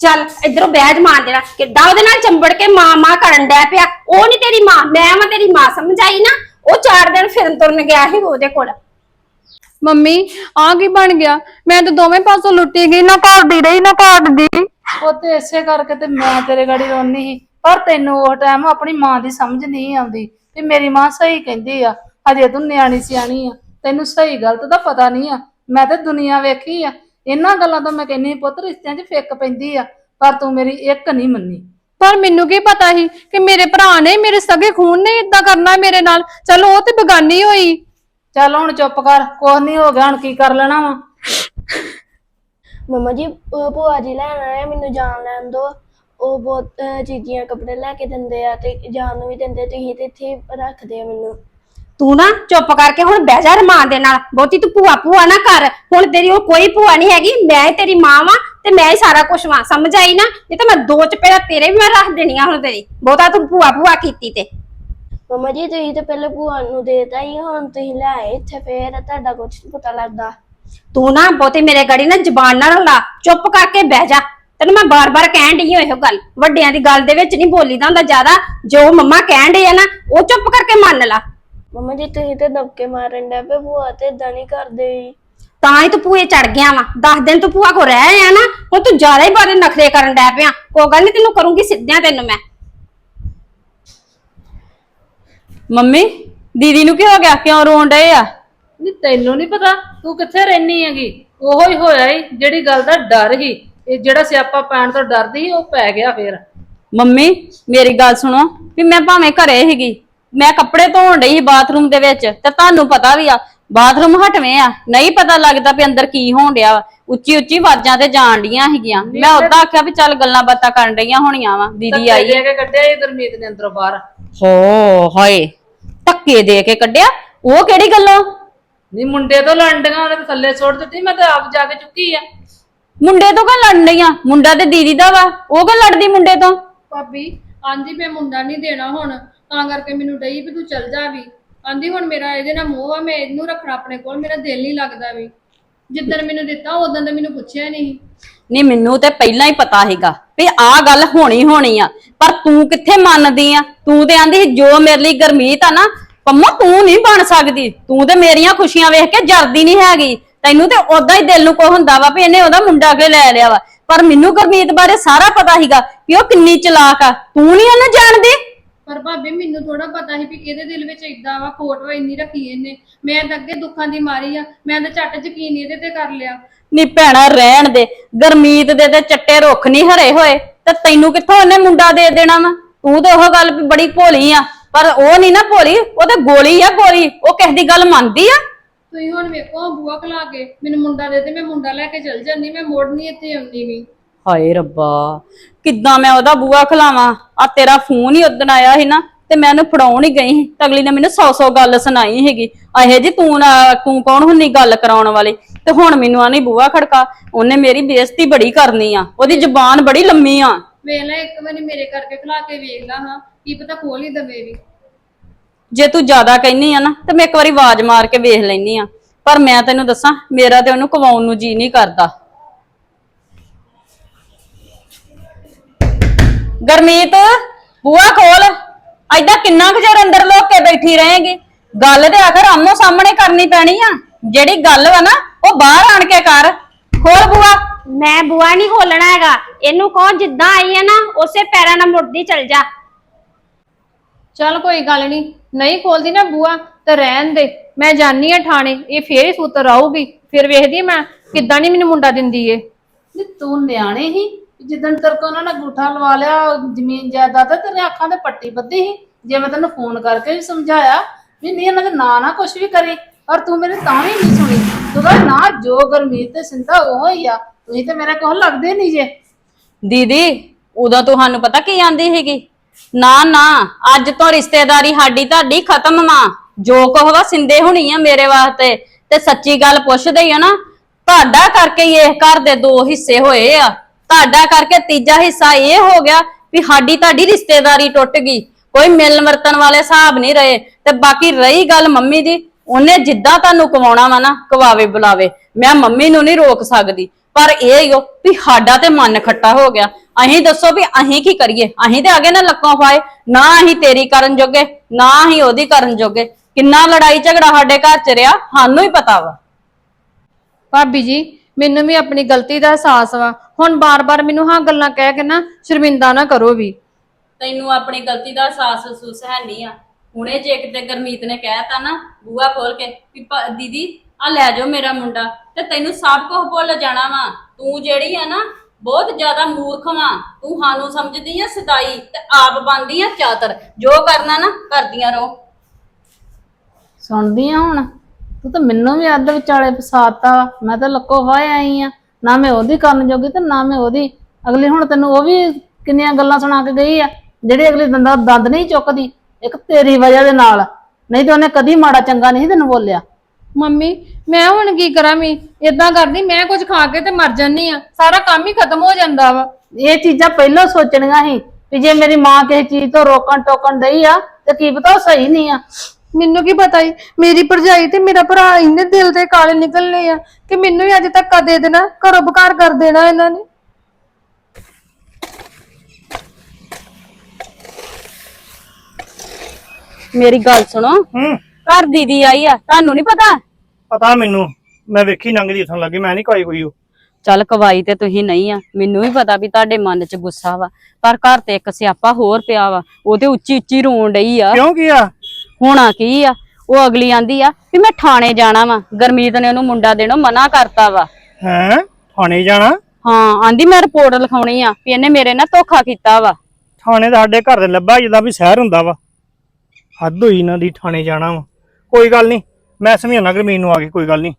ਚੱਲ ਇਧਰੋਂ ਬੈਜ ਮਾਰ ਦੇਣਾ ਕਿੱਦਾਂ ਉਹਦੇ ਨਾਲ ਚੰਬੜ ਕੇ ਮਾਂ ਮਾਂ ਕਰਨ ਡਿਆ ਪਿਆ। ਉਹ ਨਹੀਂ ਤੇਰੀ ਮਾਂ ਮੈਂ ਵਾਂ ਤੇਰੀ ਮਾਂ। ਸਮਝ ਆਈ ਨਾ? ਉਹ ਚਾਰ ਦਿਨ ਫਿਰਨ ਤੁਰਨ ਗਿਆ ਸੀ ਉਹਦੇ ਕੋਲ। ਮੰਮੀ ਆ ਕੀ ਬਣ ਗਿਆ? ਮੈਂ ਤਾਂ ਦੋਵੇਂ ਪਾਸੋਂ ਲੁੱਟੀ ਗਈ ਨਾ ਘਰ ਦੀ ਰਹੀ ਨਾ ਘਾਟ ਦੀ ਉਹ ਤੇ ਇਸੇ ਕਰਕੇ ਤੇ ਮੈਂ ਤੇਰੇ ਗਾੜੀ ਰੋਣੀ ਸੀ। ਪਰ ਤੈਨੂੰ ਉਹ ਟਾਈਮ ਆਪਣੀ ਮਾਂ ਦੀ ਸਮਝ ਨਹੀਂ ਆਉਂਦੀ ਤੇ ਮੇਰੀ ਮਾਂ ਸਹੀ ਕਹਿੰਦੀ ਆ। ਅਜੇ ਤੂੰ ਨਿਆਣੀ ਸਿਆਣੀ ਆ। ਤੈਨੂੰ ਸਹੀ ਗਲਤ ਦਾ ਪਤਾ ਨਹੀਂ ਆ। ਮੈਂ ਤੇ ਦੁਨੀਆ ਵੇਖੀ ਆ। ਇਹਨਾਂ ਗੱਲਾਂ ਤੋਂ ਮੈਂ ਕਹਿੰਨੀ ਪੁੱਤ ਰਿਸ਼ਤਿਆਂ 'ਚ ਫਿੱਕ ਪੈਂਦੀ ਆ। ਪਰ ਤੂੰ ਮੇਰੀ ਇੱਕ ਨਹੀਂ ਮੰਨੀ। ਪਰ ਮੈਨੂੰ ਕੀ ਪਤਾ ਸੀ ਕਿ ਮੇਰੇ ਭਰਾ ਨੇ ਮੇਰੇ ਸਗੇ ਖੂਨ ਨੇ ਇਦਾਂ ਕਰਨਾ ਮੇਰੇ ਨਾਲ? ਚਲੋ ਉਹ ਤੇ ਬਗਾਨੀ ਹੋਈ। ਚੱਲ ਹੁਣ ਚੁੱਪ ਕਰ ਕੁਛ ਨਹੀਂ ਹੋ ਗਿਆ ਹੁਣ ਕੀ ਕਰ ਲੈਣਾ ਵਾ? ਮਮਾ ਜੀ ਉਹ ਭੂਆ ਜੀ ਲੈਣ ਆਏ ਮੈਨੂੰ ਜਾਣ ਲੈਣ ਦੋ। ਉਹ ਬਹੁਤ ਅਹ, ਚੀਜ਼ੀਆਂ ਕੱਪੜੇ ਲੈ ਕੇ ਦਿੰਦੇ ਆ ਤੇ ਜਾਣ ਨੂੰ ਵੀ ਦਿੰਦੇ ਤੁਸੀਂ ਤੇ ਇੱਥੇ ਰੱਖਦੇ ਆ ਮੈਨੂੰ। ਤੂੰ ਨਾ ਚੁੱਪ ਕਰਕੇ ਹੁਣ ਬਹਿ ਜਾ ਰਮਾਨ ਦੇ ਨਾਲ। ਬਹੁਤੀ ਤੂੰ ਭੂਆ ਭੂਆ ਨਾ ਕਰ। ਹੁਣ ਤੇਰੀ ਉਹ ਕੋਈ ਭੂਆ ਨਹੀਂ ਹੈਗੀ। ਮੈਂ ਹੀ ਤੇਰੀ ਮਾਂ ਵਾਂ ਤੇ ਮੈਂ ਹੀ ਸਾਰਾ ਕੁਝ ਵਾਂ। ਸਮਝ ਆਈ ਨਾ? ਨਹੀਂ ਤਾਂ ਮੈਂ ਦੋ ਚਪੇੜਾ ਤੇਰੇ ਵੀ ਮੈਂ ਰੱਖ ਦੇਣੀਆਂ ਹੁਣ ਤੇਰੀ। ਬਹੁਤਾ ਤੂੰ ਭੂਆ ਭੂਆ ਕੀਤੀ ਤੇ। ਮਮਾ ਜੀ ਤੁਸੀਂ ਤਾਂ ਪਹਿਲੇ ਭੂਆ ਨੂੰ ਦੇਤਾ ਹੀ ਹੁਣ ਤੁਸੀਂ ਲੈ ਆਏ ਇੱਥੇ ਫੇਰ ਤੁਹਾਡਾ ਕੁਝ ਨਹੀਂ ਪਤਾ ਲੱਗਦਾ। ਤੂੰ ਨਾ ਬਹੁਤੀ ਮੇਰੇ ਗੜੀ ਨਾ ਜ਼ਬਾਨ ਨਾ ਲਾ ਚੁੱਪ ਕਰਕੇ ਬਹਿ ਜਾ। ਤੈਨੂੰ ਮੈਂ ਬਾਰ-ਬਾਰ ਕਹਿਣ ਡਈ ਹਾਂ ਇਹੋ ਗੱਲ। ਵੱਡਿਆਂ ਦੀ ਗੱਲ ਦੇ ਵਿੱਚ ਨਹੀਂ ਬੋਲੀਦਾ ਹੁੰਦਾ ਜ਼ਿਆਦਾ। ਜੋ ਮੰਮਾ ਕਹਿਣ ਡਈ ਆ ਨਾ ਉਹ ਚੁੱਪ ਕਰਕੇ ਮੰਨ ਲਾ। ਮਮਾ ਜੀ ਤੁਸੀਂ ਤੇ ਦਬਕੇ ਮਾਰਨ ਡੈ ਪਏ ਭੂਆ ਤੇ ਇਦਾਂ ਨਹੀਂ ਕਰਦੇ। ਤਾਂ ਹੀ ਤੂੰ ਭੂਏ ਚੜ ਗਿਆ ਵਾ। 10 ਦਿਨ ਤੂੰ ਭੂਆ ਕੋ ਰਹਿ ਆ ਨਾ ਹੁਣ ਤੂੰ ਜ਼ਿਆਦਾ ਹੀ ਬਾਰੇ ਨਖਰੇ ਕਰਨ ਡੈ ਪਿਆ। ਕੋਈ ਗੱਲ ਨਹੀਂ ਤੈਨੂੰ ਕਰੂੰਗੀ ਸਿੱਧਿਆਂ ਤੈਨੂੰ ਮੈਂ। ਮੰਮੀ ਦੀਦੀ ਨੂੰ ਕੀ ਹੋ ਗਿਆ? ਕਿਉਂ ਰੋਣ ਡਏ ਆ? ਨਹੀਂ ਤੈਨੂੰ ਨਹੀਂ ਪਤਾ ਤੂੰ ਕਿੱਥੇ ਰਹਿਨੀ ਹੈਗੀ? ਉਹੋ ਹੀ ਹੋਇਆ ਈ ਜਿਹੜੀ ਗੱਲ ਦਾ ਡਰ ਹੀ। ਇਹ ਜਿਹੜਾ ਸਿਆਪਾ ਪੈਣ ਤੋਂ ਡਰਦੀ ਸੀ ਉਹ ਪੈ ਗਿਆ ਫੇਰ। ਮੰਮੀ ਮੇਰੀ ਗੱਲ ਸੁਣੋ ਵੀ ਮੈਂ ਭਾਵੇਂ ਘਰੇ ਸੀਗੀ ਮੈਂ ਕੱਪੜੇ ਧੋਣ ਡਈ ਸੀ ਬਾਥਰੂਮ ਦੇ ਵਿੱਚ ਤੇ ਤੁਹਾਨੂੰ ਪਤਾ ਵੀ ਆ ਬਾਥਰੂਮ ਹਟਵੇਂ ਆ। ਨਹੀਂ ਪਤਾ ਲੱਗਦਾ ਵੀ ਅੰਦਰ ਕੀ ਹੋਣ ਡਿਆ ਵਾ। ਉੱਚੀ ਉੱਚੀ ਆਵਾਜ਼ਾਂ ਤੇ ਜਾਣ ਡੀਆਂ ਹੈਗੀਆਂ ਮੈਂ ਉਦਾਂ ਆਖਿਆ ਵੀ ਚੱਲ ਗੱਲਾਂ ਬਾਤਾਂ ਕਰਨ ਡਈਆਂ ਹੋਣੀਆਂ ਵਾ। ਦੀਦੀ ਆਈ ਦੇ ਕੇ ਕੱਢਿਆ ਇਹ ਗੁਰਮੀਤ ਨੇ ਅੰਦਰੋਂ ਬਾਹਰ? ਹੋ ਹਾਏ। ਧੱਕੇ ਦੇ ਕੇ ਕੱਢਿਆ? ਉਹ ਕਿਹੜੀ ਗੱਲੋਂ? ਨਹੀਂ ਮੁੰਡੇ ਤੋਂ ਲੰਡੀਆਂ ਉਹਨੇ ਥੱਲੇ ਸੁੱਟ ਦਿੱਤੀ ਮੈਂ ਤਾਂ ਆਪ ਜਾ ਕੇ ਚੁੱਕੀ ਆ। ਮੁੰਡੇ ਤੋਂ ਕਾ ਲੜਨ ਡਈਆਂ? ਮੁੰਡਾ ਤੇ ਦੀਦੀ ਦਾ ਵਾ। ਉਹ ਕਾ ਲੜਦੀ ਮੁੰਡੇ ਤੋਂ? ਭਾਬੀ ਆਂਦੀ ਮੈਂ ਮੁੰਡਾ ਨਹੀਂ ਦੇਣਾ ਹੁਣ। ਤਾਂ ਕਰਕੇ ਮੈਨੂੰ ਡਈ ਵੀ ਤੂੰ ਚੱਲ ਜਾ ਵੀ। ਆਂਦੀ ਹੁਣ ਮੇਰਾ ਇਹਦੇ ਨਾਲ ਮੋਹ ਆ ਮੈਂ ਇਹਨੂੰ ਰੱਖਣਾ ਆਪਣੇ ਕੋਲ ਮੇਰਾ ਦਿਲ ਨਹੀਂ ਲੱਗਦਾ ਵੀ। ਜਿੱਦਣ ਮੈਨੂੰ ਦਿੱਤਾ ਉਦੋਂ ਤਾਂ ਮੈਨੂੰ ਪੁੱਛਿਆ ਨਹੀਂ। ਨਹੀਂ ਮੈਨੂੰ ਤੇ ਪਹਿਲਾਂ ਹੀ ਪਤਾ ਸੀਗਾ ਵੀ ਆਹ ਗੱਲ ਹੋਣੀ ਹੋਣੀ ਆ ਪਰ ਤੂੰ ਕਿੱਥੇ ਮੰਨਦੀ ਆ? ਤੂੰ ਤੇ ਆਂਦੀ ਸੀ, ਜੋ ਮੇਰੇ ਲਈ ਗਰਮੀਤ ਆ ਨਾ ਪੰਮਾ ਤੂੰ ਨਹੀਂ ਬਣ ਸਕਦੀ। ਤੂੰ ਤੇ ਮੇਰੀਆਂ ਖੁਸ਼ੀਆਂ ਵੇਖ ਕੇ ਜਰਦੀ ਨਹੀਂ ਹੈਗੀ। ਤੈਨੂੰ ਤੇ ਉਦਾਂ ਹੀ ਦਿਲ ਨੂੰ ਕੋ ਹੁੰਦਾ ਵਾ ਵੀ ਇਹਨੇ ਉਹਦਾ ਮੁੰਡਾ ਕੇ ਲੈ ਲਿਆ ਵਾ। ਪਰ ਮੈਨੂੰ ਗਰਮੀਤ ਬਾਰੇ ਸਾਰਾ ਪਤਾ ਸੀਗਾ ਵੀ ਉਹ ਕਿੰਨੀ ਚਲਾਕ ਆ। ਤੂੰ ਨਹੀਂ ਉਹਨੂੰ ਜਾਣਦੀ? ਪਰ ਭਾਬੀ ਮੈਨੂੰ ਥੋੜਾ ਪਤਾ ਸੀ ਵੀ ਇਹਦੇ ਦਿਲ ਵਿੱਚ ਇਦਾਂ ਵਾ ਖੋਟ ਵਾ ਇੰਨੀ ਰੱਖੀ ਇਹਨੇ। ਮੈਂ ਤਾਂ ਅੱਗੇ ਦੁੱਖਾਂ ਦੀ ਮਾਰੀ ਆ। ਮੈਂ ਤਾਂ ਝੱਟ ਯਕੀਨ ਇਹਦੇ ਤੇ ਕਰ ਲਿਆ। ਨੀ ਭੈਣਾ ਰਹਿਣ ਦੇ। ਗਰਮੀਤ ਦੇ ਤੇ ਚੱਟੇ ਰੁੱਖ ਨਹੀਂ ਹਰੇ ਹੋਏ। ਤੇ ਤੈਨੂੰ ਕਿੱਥੋਂ ਉਹਨੇ ਮੁੰਡਾ ਦੇ ਦੇਣਾ ਵਾ? ਤੂੰ ਤੇ ਉਹ ਗੱਲ ਵੀ ਬੜੀ ਭੋਲੀ ਆ। ਪਰ ਉਹ ਨਹੀਂ ਨਾ ਭੋਲੀ ਉਹ ਤੇ ਗੋਲੀ ਆ ਗੋਲੀ ਉਹ ਕਿਸ ਦੀ ਗੱਲ ਮੰਨਦੀ ਆ। ਤੁਸੀਂ ਹੁਣ ਵੇਖੋ ਬੂਆ ਖਲਾ ਕੇ ਮੈਨੂੰ ਮੁੰਡਾ ਦੇ ਦੇ ਮੈਂ ਮੁੰਡਾ ਲੈ ਕੇ ਚੱਲ ਜਾਂਦੀ ਮੈਂ ਮੋੜਨੀ ਇੱਥੇ ਆਉਂਦੀ ਵੀ। ਹਾਏ ਰੱਬਾ। ਕਿੱਦਾਂ ਮੈਂ ਉਹਦਾ ਬੂਆ ਖਲਾਵਾਂ? ਆ ਤੇਰਾ ਫੋਨ ਹੀ ਉਦਣ ਆਇਆ ਸੀ ਨਾ ਤੇ ਮੈਂ ਉਹਨੂੰ ਫੜਾਉਣ ਹੀ ਗਈ ਸੀ। ਤੇ ਅਗਲੀ ਨੇ ਮੈਨੂੰ 100-100 ਗੱਲ ਸੁਣਾਈ ਹੈਗੀ ਅਹੇ ਜੀ ਤੂੰ ਨਾ ਤੂੰ ਕੌਣ ਹੁੰਨੀ ਗੱਲ ਕਰਾਉਣ ਵਾਲੀ? ਤੇ ਹੁਣ ਮੈਨੂੰ ਆਣੀ ਬੂਆ ਖੜਕਾ। ਉਹਨੇ ਮੇਰੀ ਬੇਇੱਜ਼ਤੀ ਬੜੀ ਕਰਨੀ ਆ। ਉਹਦੀ ਜ਼ੁਬਾਨ ਬੜੀ ਲੰਮੀ ਆ। ਵੇਖ ਲੈ ਇੱਕ ਵਾਰੀ ਮੇਰੇ ਕਰਕੇ ਖਲਾ ਕੇ ਵੇਖ ਲਾ ਹਾਂ। ਕੀ ਪਤਾ ਖੋਲ ਹੀ ਦਵੇ ਵੀ। ਜੇ ਤੂੰ ਜ਼ਿਆਦਾ ਕਹਿਨੀ ਆ ਨਾ ਤੇ ਮੈਂ ਇੱਕ ਵਾਰੀ ਆਵਾਜ਼ ਮਾਰ ਕੇ ਵੇਖ ਲੈਨੀ ਆ। ਪਰ ਮੈਂ ਤੈਨੂੰ ਦੱਸਾਂ ਮੇਰਾ ਤੇ ਉਹਨੂੰ ਕਵਾਉਣ ਨੂੰ ਜੀ ਨਹੀਂ ਕਰਦਾ। ਗਰਮੀਤ ਬੂਆ ਖੋਲ। ਐਦਾਂ ਕਿੰਨਾ ਕੁ ਚਿਰ ਅੰਦਰ ਲੋਕ ਕੇ ਬੈਠੀ ਰਹੇਗੀ? ਗੱਲ ਤੇ ਆਖਰ ਆਮੋ ਸਾਹਮਣੇ ਕਰਨੀ ਪੈਣੀ ਆ। ਜਿਹੜੀ ਗੱਲ ਵਾ ਨਾ ਉਹ ਬਾਹਰ ਆਣ ਕੇ ਕਰ। ਖੋਲ ਬੂਆ। ਮੈਂ ਬੂਆ ਨਹੀਂ ਖੋਲਣਾ ਹੈਗਾ। ਇਹਨੂੰ ਕਹੋ ਜਿੱਦਾਂ ਆਈ ਹੈ ਨਾ ਉਸੇ ਪੈਰਾਂ ਨਾਲ ਮੁੜਦੀ ਚੱਲ ਜਾ। ਚੱਲ ਕੋਈ ਗੱਲ ਨਹੀਂ। ਨਹੀਂ ਖੋਲਦੀ ਨਾ ਬੂਆ ਤੇ ਰਹਿਣ ਦੇ। ਮੈਂ ਜਾਨੀ ਆ ਥਾਣੇ ਇਹ ਫੇਰ ਹੀ ਸੂਤਰ ਆਊਗੀ। ਫਿਰ ਵੇਖਦੀ ਮੈਂ ਕਿੱਦਾਂ ਨਹੀਂ ਮੈਨੂੰ ਮੁੰਡਾ ਦਿੰਦੀ ਏ ਨਹੀਂ ਤੂੰ ਨਿਆਣੇ ਹੀ। ਜਿੱਦਣ ਤੇਰੇ ਕੋ ਉਹਨਾਂ ਨੇ ਅੰਗੂਠਾ ਲਵਾ ਲਿਆ, ਜ਼ਮੀਨ ਜਾਇਦਾਦ ਤੇ ਤੇਰੇ ਅੱਖਾਂ ਤੇ ਪੱਟੀ ਬੱਧੀ ਸੀ। ਜੇ ਮੈਂ ਤੈਨੂੰ ਫੋਨ ਕਰਕੇ ਵੀ ਸਮਝਾਇਆ ਵੀ ਨਹੀਂ, ਇਹਨਾਂ ਦੇ ਨਾਂ ਨਾ ਕੁਝ ਵੀ ਕਰੀ, ਪਰ ਤੂੰ ਮੇਰੀ ਤਾਂ ਵੀ ਨਹੀਂ ਸੁਣੀ। ਤੂੰ ਕਹਿੰਦਾ ਨਾ ਜੋ ਗੁਰਮੀਤ ਤੇ ਸਿੰਦਾ ਉਹ ਹੀ ਆ, ਤੁਸੀਂ ਤੇ ਮੇਰੇ ਕੋਲ ਲੱਗਦੇ ਨਹੀਂ ਜੇ। ਦੀਦੀ, ਉਦੋਂ ਤੁਹਾਨੂੰ ਪਤਾ ਕੀ ਆਂਦੀ ਹੈਗੀ ਨਾ ਨਾ, ਅੱਜ ਤੋਂ ਰਿਸ਼ਤੇਦਾਰੀ ਸਾਡੀ ਤੁਹਾਡੀ ਖਤਮ ਵਾ। ਜੋ ਕਹਵਾ ਸਿੰਦੇ ਹੋਣੀ ਆ ਮੇਰੇ ਵਾਸਤੇ। ਤੇ ਸੱਚੀ ਗੱਲ ਪੁੱਛਦੇ ਹੀ ਆ ਨਾ, ਤੁਹਾਡਾ ਕਰਕੇ ਹੀ ਇਹ ਘਰ ਦੇ ਦੋ ਹਿੱਸੇ ਹੋਏ ਆ। ਤੁਹਾਡਾ ਕਰਕੇ ਤੀਜਾ ਹਿੱਸਾ ਇਹ ਹੋ ਗਿਆ ਵੀ ਸਾਡੀ ਤੁਹਾਡੀ ਰਿਸ਼ਤੇਦਾਰੀ ਟੁੱਟ ਗਈ। ਕੋਈ ਮਿਲਣ ਵਰਤਨ ਵਾਲੇ ਹਿਸਾਬ ਨਹੀਂ ਰਹੇ। ਤੇ ਬਾਕੀ ਰਹੀ ਗੱਲ ਮੰਮੀ ਦੀ, ਉਹਨੇ ਜਿੱਦਾਂ ਤੁਹਾਨੂੰ ਕਵਾਉਣਾ ਵਾ ਨਾ, ਕਵਾਵੇ ਬੁਲਾਵੇ। ਮੈਂ ਮੰਮੀ ਨੂੰ ਨਹੀਂ ਰੋਕ ਸਕਦੀ। ਪਰ ਇਹ ਹੀ ਵੀ ਸਾਡਾ ਤੇ ਮਨ ਖੱਟਾ ਹੋ ਗਿਆ। ਅਸੀਂ ਦੱਸੋ ਵੀ ਅਸੀਂ ਕੀ ਕਰੀਏ? ਅਸੀਂ ਤੇ ਆਗੇ ਨਾ ਲੱਕਾਂ ਫਾਏ ਨਾ ਅਸੀਂ ਤੇਰੀ ਕਰਨ ਜੋਗੇ, ਨਾ ਅਸੀਂ ਉਹਦੀ ਕਰਨ ਜੋਗੇ। ਕਿੰਨਾ ਲੜਾਈ ਝਗੜਾ ਸਾਡੇ ਘਰ ਚ ਰਿਹਾ, ਸਾਨੂੰ ਹੀ ਪਤਾ ਵਾ। ਭਾਬੀ ਜੀ ਮੈਨੂੰ ਵੀ ਆਪਣੀ ਗਲਤੀ ਦਾ ਅਹਿਸਾਸ ਵਾ। ਹੁਣ ਬਾਰ-ਬਾਰ ਮੈਨੂੰ ਹਾਂ ਗੱਲਾਂ ਕਹਿ ਕੇ ਨਾ ਸ਼ਰਮਿੰਦਾ ਨਾ ਕਰੋ ਵੀ। ਤੈਨੂੰ ਆਪਣੀ ਗਲਤੀ ਦਾ ਅਹਿਸਾਸ ਮਹਿਸੂਸ ਹੈ ਨਹੀਂ ਆ। ਹੁਣੇ ਜੇ ਕਿਤੇ ਗਰਮੀਤ ਨੇ ਕਹਿਤਾ ਨਾ ਬੂਆ ਖੋਲ ਕੇ ਵੀ ਭ- ਦੀਦੀ ਆ ਲੈ ਜਾਓ ਮੇਰਾ ਮੁੰਡਾ ਤੇ ਤੈਨੂੰ ਸਭ ਕੁਝ ਭੁੱਲ ਜਾਣਾ ਵਾ। ਤੂੰ ਜਿਹੜੀ ਆ ਨਾ ਬਹੁਤ ਜ਼ਿਆਦਾ ਮੂਰਖ ਵਾ। ਤੂੰ ਸਾਨੂੰ ਸਮਝਦੀ ਆ ਸਦਾਈ ਤੇ ਆਪ ਬਣਦੀ ਆ ਚਾਤਰ। ਜੋ ਕਰਨਾ ਨਾ ਕਰਦੀਆਂ ਰਹੋ। ਸੁਣਦੀ ਆ ਹੁਣ? ਤੂੰ ਤਾਂ ਮੈਨੂੰ ਵੀ ਅੱਧ ਵਿਚਾਲੇ ਫਸਾਤਾ। ਮੈਂ ਤਾਂ ਲੱਕੋ ਵਾਏ ਆਈ ਆ। ਨਾ ਮੈਂ ਉਹਦੀ ਕਰਨ ਜੋਗੀ ਤੇ ਨਾ ਮੈਂ ਉਹਦੀ। ਅਗਲੀ ਹੁਣ ਤੈਨੂੰ ਉਹ ਵੀ ਕਿੰਨੀਆਂ ਗੱਲਾਂ ਸੁਣਾ ਕੇ ਗਈ ਆ ਜਿਹੜੀ ਅਗਲੀ ਦੰਦਾ ਦੰਦ ਨਹੀਂ ਚੁੱਕਦੀ ਇੱਕ ਤੇਰੀ ਵਜ੍ਹਾ ਦੇ ਨਾਲ। ਨਹੀਂ ਤੇ ਉਹਨੇ ਕਦੀ ਮਾੜਾ ਚੰਗਾ ਨਹੀਂ ਤੈਨੂੰ ਬੋਲਿਆ। ਮੰਮੀ ਮੈਂ ਹੁਣ ਕੀ ਕਰਾਂ ਮੈਂ? ਇਦਾਂ ਕਰਦੀ ਮੈਂ ਕੁਝ ਖਾ ਕੇ ਤੇ ਮਰ ਜਾਨੀ ਆ। ਸਾਰਾ ਕੰਮ ਹੀ ਖਤਮ ਹੋ ਜਾਂਦਾ ਵਾ। ਇਹ ਚੀਜ਼ਾਂ ਪਹਿਲਾਂ ਸੋਚਣੀਆਂ ਸੀ ਵੀ ਜੇ ਮੇਰੀ ਮਾਂ ਕਿਸੇ ਚੀਜ਼ ਤੋਂ ਰੋਕਣ ਟੋਕਣ ਡਈ ਆ ਤੇ ਕੀ ਪਤਾ ਉਹ ਸਹੀ ਨਹੀਂ ਆ। ਮੈਨੂੰ ਕੀ ਪਤਾ ਈ ਮੇਰੀ ਭਰਜਾਈ ਤੇ ਮੇਰਾ ਭਰਾ ਇੰਨੇ ਦਿਲ ਦੇ ਕਾਲੇ ਨਿਕਲਨੇ ਆ ਕਿ ਮੈਨੂੰ ਹੀ ਅੱਜ ਧੱਕਾ ਦੇ ਦੇਣਾ ਘਰੋਂ ਬਕਾਰ ਕਰ ਦੇਣਾ ਇਹਨਾਂ ਨੇ। ਮੇਰੀ ਗੱਲ ਸੁਣੋ। ਹੂੰ। ਘਰ ਦੀਦੀ ਆਈ ਆ ਤੁਹਾਨੂੰ ਨਹੀਂ ਪਤਾ? ਪਤਾ ਮੈਨੂੰ। ਮੈਂ ਵੇਖੀ ਲੰਘਦੀ ਇਥੋਂ ਲੱਗੀ ਮੈਂ ਨਹੀਂ ਕੋਈ ਕੋਈ ਉਹ। ਚੱਲ ਕਵਾਈ ਤੇ ਤੁਸੀਂ ਨਹੀਂ ਆ ਮੈਨੂੰ ਵੀ ਪਤਾ ਵੀ ਤੁਹਾਡੇ ਮਨ 'ਚ ਗੁੱਸਾ ਵਾ ਪਰ ਘਰ ਤੇ ਇੱਕ ਸਿਆਪਾ ਹੋਰ ਪਿਆ ਵਾ ਉਹ ਤੇ ਉੱਚੀ ਉੱਚੀ ਰੋਣ ਡਈ ਆ। ਕਿਉਂ ਕੀ ਆ? ਹੋਣਾ ਕੀ ਆ? ਉਹ ਅਗਲੀ ਆਂਦੀ ਆ ਵੀ ਮੈਂ ਥਾਣੇ ਜਾਣਾ ਵਾ। ਗਰਮੀਤ ਨੇ ਉਹਨੂੰ ਮੁੰਡਾ ਦੇਣੋਂ ਮਨਾ ਕਰਤਾ ਵਾ। ਹੈ? ਥਾਣੇ ਜਾਣਾ? ਹਾਂ ਆਂਦੀ ਮੈਂ ਰਿਪੋਰਟ ਲਿਖਾਉਣੀ ਆ ਵੀ ਇਹਨੇ ਮੇਰੇ ਨਾਲ ਧੋਖਾ ਕੀਤਾ ਵਾ। ਥਾਣੇ ਦਾ ਸਾਡੇ ਘਰ ਦੇ ਲੱਭਾ ਜਿੱਦਾਂ ਵੀ ਸ਼ਹਿਰ ਹੁੰਦਾ ਵਾ। ਹੱਦ ਹੋਈ ਇਹਨਾਂ ਦੀ ਥਾਣੇ ਜਾਣਾ ਵਾ। ਕੋਈ ਗੱਲ ਨਹੀਂ ਮੈਂ ਸਮਝਾਉਣਾ ਗਰਮੀਨ ਨੂੰ ਆ ਕੇ ਕੋਈ ਗੱਲ ਨਹੀਂ।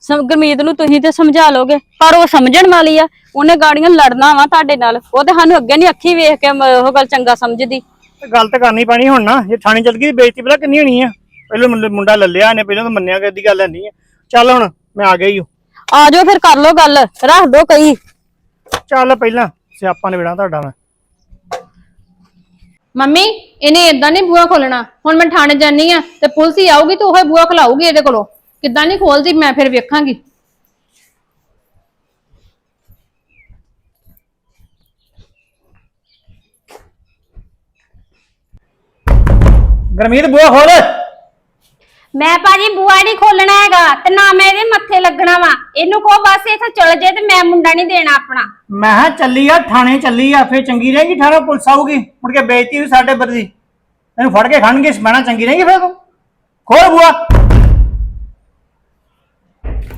ਸਮ ਗੁਰਮੀਤ ਨੂੰ ਤੁਸੀਂ ਤੇ ਸਮਝਾ ਲੋਗੇ ਪਰ ਉਹ ਸਮਝਣ ਵਾਲੀ ਆ। ਉਹਨੇ ਗਾੜੀਆਂ ਲੜਨਾ ਵਾ ਤੁਹਾਡੇ ਨਾਲ। ਉਹ ਤੇ ਸਾਨੂੰ ਅੱਗੇ ਨਹੀਂ ਅੱਖੀ ਵੇਖ ਕੇ ਮ- ਉਹ ਗੱਲ ਚੰਗਾ ਸਮਝਦੀ। ਤੇ ਗੱਲ ਤਾਂ ਕਰਨੀ ਪੈਣੀ ਹੁਣ ਨਾ। ਜੇ ਥਾਣੇ ਚੱਲ ਗਈ ਬੇਇੱਜ਼ਤੀ ਪਤਾ ਕਿੰਨੀ ਹੋਣੀ ਆ। ਪਹਿਲਾਂ ਮੁੰਡੇ- ਮੁੰਡਾ ਲੱਲਿਆ ਨੇ ਪਹਿਲਾਂ ਤਾਂ ਮੰਨਿਆ ਕਿ ਦੀ ਗੱਲ ਨਹੀਂ ਆ। ਚੱਲ ਹੁਣ ਮੈਂ ਆ ਗਿਆ ਓ। ਆ ਜਾਓ ਫਿਰ ਕਰ ਲੋ ਗੱਲ ਰੱਖ ਦੋ ਕਈ ਚੱਲ ਪਹਿਲਾਂ ਸਿਆਪਾ ਨੇ ਬਿੜਾ ਤੁਹਾਡਾ ਮੈਂ। ਮੰਮੀ ਇਹਨੇ ਇਦਾਂ ਨਹੀਂ ਬੂਆ ਖੋਲਣਾ ਹੁਣ ਮੈਂ ਥਾਣੇ ਜਾਨੀ ਆ ਤੇ ਪੁਲਿਸ ਹੀ ਆਊਗੀ ਤੇ ਉਹ ਬੂਆ ਖਲਾਊਗੀ ਇਹਦੇ ਕੋਲੋਂ। ਕਿੱਦਾਂ ਨਹੀਂ ਖੋਲਦੀ ਮੈਂ ਫਿਰ ਵੇਖਾਂਗੀ। ਗਰਮੀਤ ਬੂਆ ਖੋਲ। ਮੈਂ ਭਾਜੀ ਬੂਆ ਨਹੀਂ ਖੋਲਣਾ ਹੈਗਾ ਤੇ ਨਾ ਮੈਂ ਇਹਦੇ ਮੱਥੇ ਲੱਗਣਾ ਵਾ। ਇਹਨੂੰ ਕਹੋ ਬਸ ਇੱਥੇ ਚਲ ਜੇ ਤੇ ਮੈਂ ਮੁੰਡਾ ਨਹੀਂ ਦੇਣਾ ਆਪਣਾ। ਮੈਂ ਕਿਹਾ ਚੱਲੀ ਆ ਥਾਣੇ ਚੱਲੀ ਆ ਫੇਰ ਚੰਗੀ ਰਹੇਗੀ ਠਾਰਾ ਪੁਲਿਸ ਆਊਗੀ। ਮੁੜ ਕੇ ਬੇਇੱਜ਼ਤੀ ਹੋਈ ਸਾਡੇ ਬਰਦੀ ਇਹਨੂੰ ਫੜ ਕੇ ਖਾਣਗੇ ਸਮਣਾ ਚੰਗੀ ਰਹੇਗੀ ਫੇਰ ਤੂੰ। ਖੋਲ ਬੂਆ।